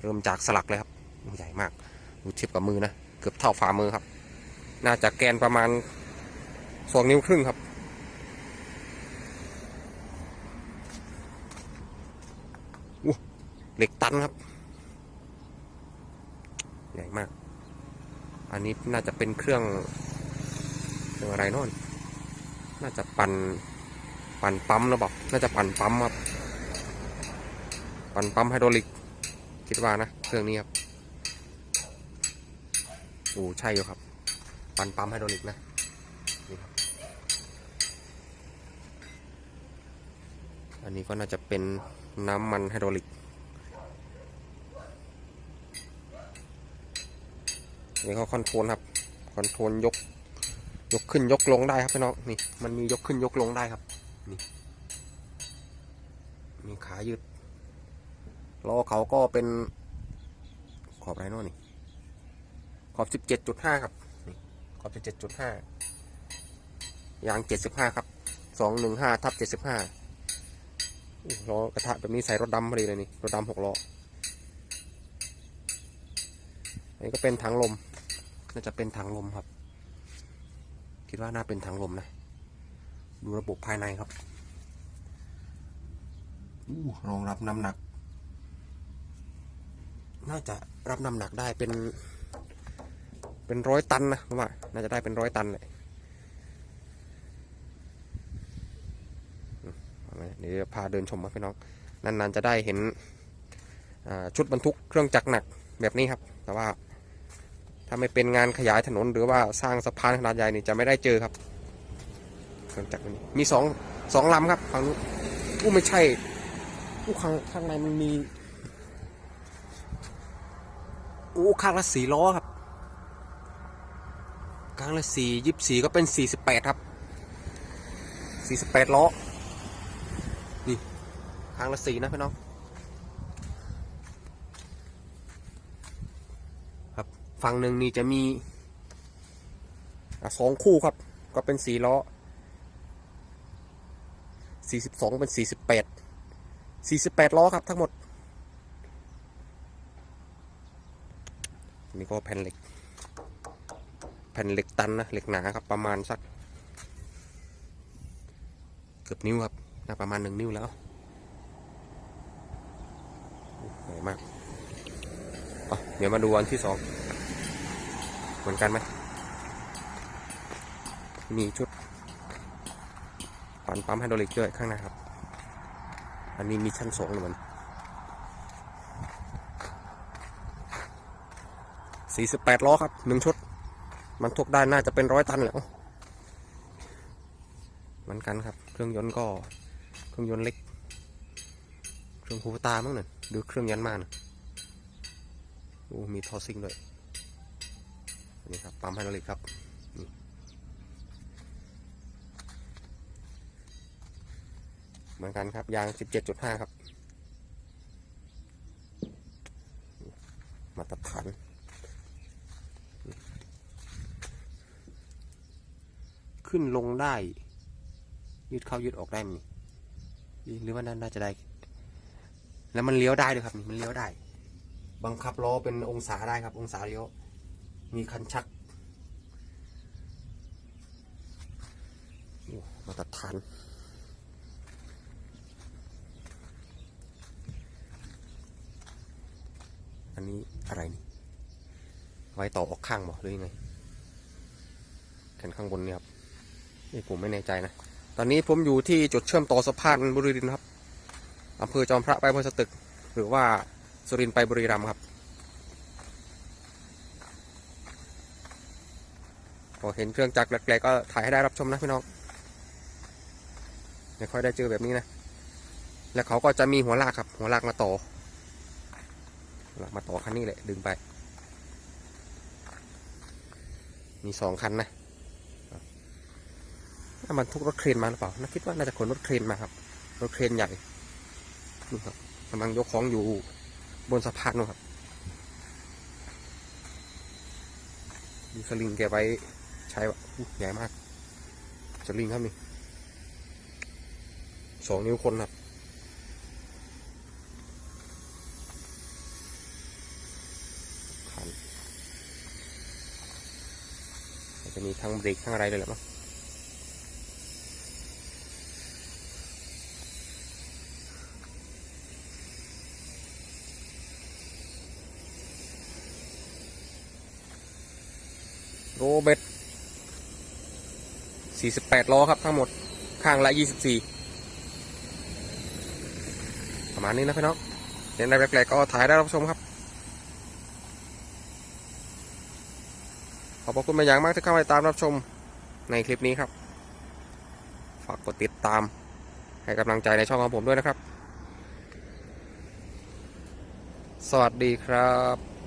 เริ่มจากสลักเลยครับใหญ่มากดูเทียบกับมือนะเกือบเท่าฝ่ามือครับ น่าจะแกนประมาณสองนิ้วครึ่งครับอู้เหล็กตันครับ ใหญ่มาก อันนี้น่าจะเป็นเครื่องเครื่องอะไรโน่นน่าจะปั่นปั่นปั๊มหรือเปล่าน่าจะปั่นปั๊มครับ ปั่นปั๊มไฮดรอลิก คิดว่านะ เครื่องนี้ครับโอ้ใช่อยู่ครับ ปั่นปั๊มไฮดรอลิกนะนี่ครับอันนี้ก็น่าจะเป็นน้ำมันไฮดรอลิกนี่ก็คอนโทรลครับคอนโทรลยก ยกขึ้นยกลงได้ครับพี่น้องนี่มันมียกขึ้นยกลงได้ครับนี่มีขายืด ล้อเขาก็เป็นขอบไรโน่นนี่ ขอบสิบเจ็ดจุดห้าครับ ขอบสิบเจ็ดจุดห้ายางเจ็ดสิบห้าครับสองหนึ่งห้าทับเจ็ดสิบห้าล้อกระทะแบบนี้ใส่รถดำพอดีเลยนี่ รถดำหกล้อ อันนี้ก็เป็นถังลม น่าจะเป็นถังลมครับ คิดว่าน่าเป็นถังลมนะ ดูระบบภายในครับรองรับน้ำหนัก น่าจะรับน้ำหนักได้เป็น เป็นร้อยตันนะผมว่าน่าจะได้เป็นร้อยตันเลยเดี๋ยวพาเดินชมครับพี่น้อง นานๆจะได้เห็นชุดบรรทุกเครื่องจักรหนักแบบนี้ครับ แต่ว่าถ้าไม่เป็นงานขยายถนนหรือว่าสร้างสะพานขนาดใหญ่นี่จะไม่ได้เจอครับเครื่องจักรมีสองสองลำครับฝั่งนู้นอู้ไม่ใช่อู้ข้างข้างในมันมี อู้ข้างละสี่ล้อครับข้างละสี่ยิบสี่ก็เป็นสี่สิบแปดครับสี่สิบแปดล้อ นี่ข้างละสี่นะพี่น้อง ครับฝั่งหนึ่งนี่จะมีอสองคู่ครับ ก็เป็นสี่ล้อสี่สิบสองเป็นสี่สิบแปดสี่สิบแปดล้อครับทั้งหมด นี่ก็แผ่นเหล็ก แผ่นเหล็กตันนะเหล็กหนาครับประมาณสัก เกือบนิ้วครับน่าประมาณหนึ่งนิ้วแล้วใหญ่มากเดี๋ยวมาดูอันที่สองเหมือนกันไหมมีชุดปั่นปั๊มไฮดรอลิกด้วยข้างหน้าครับ อันนี้มีชั้นสองเหมือน สี่สิบแปดล้อครับหนึ่งชุด มันทุกได้น่าจะเป็นร้อยตันแล้วเหมือนกันครับ เครื่องยนต์ก็เครื่องยนต์เล็ก เครื่องคูตามั้งน่ะดูเครื่องยันมานะโอ้มีทอซิ่งด้วยนี่ครับปั๊มไฮดรอลิกครับเหมือนกันครับยาง 17.5 ครับ มาตรฐาน ขึ้นลงได้ ยืดเข้ายืดออกได้มั้ยหรือว่าน่าจะได้ แล้วมันเลี้ยวได้ด้วยครับมันเลี้ยวได้ บังคับล้อเป็นองศาได้ครับ องศาเลี้ยว มีคันชักมาตรฐานอันนี้อะไรนี่ ไว้ต่อออกข้างบอกหรือยังไงแขนข้างบนเนี่ยครับ นี่ผมไม่แน่ใจนะ ตอนนี้ผมอยู่ที่จุดเชื่อมต่อสะพานบุรีรินครับอำเภอจอมพระไปอำเภอสตึก หรือว่าสุรินไปบุรีรัมย์ครับพอเห็นเครื่องจักรแปลกๆก็ถ่ายให้ได้รับชมนะพี่น้องไม่ค่อยได้เจอแบบนี้นะ แล้วเขาก็จะมีหัวลากครับ หัวลากมาต่อหลากมาต่อคันนี้แหละดึงไป มีสองคันนะ ถ้ามันทุกรถเครนมาหรือเปล่าน่าคิดว่าน่าจะขนรถเครนมาครับ รถเครนใหญ่ครับกำลังยกของอยู่บนสะพานนะครับมีสลิงแกไว้ใช้ใหญ่มากสลิงครับนี่สองนิ้วคนครับจะมีทั้งเบรกทั้งอะไรเลยหรือเปล่า โรเบต48 ล้อครับทั้งหมดข้างละ 24 ประมาณนี้นะพี่น้องเห็นอะไรแปลกๆก็ถ่ายได้รับชมครับ ขอบพระคุณมาอย่างมากที่เข้ามาตามรับชมในคลิปนี้ครับ ฝากกดติดตาม ให้กำลังใจในช่องของผมด้วยนะครับ สวัสดีครับ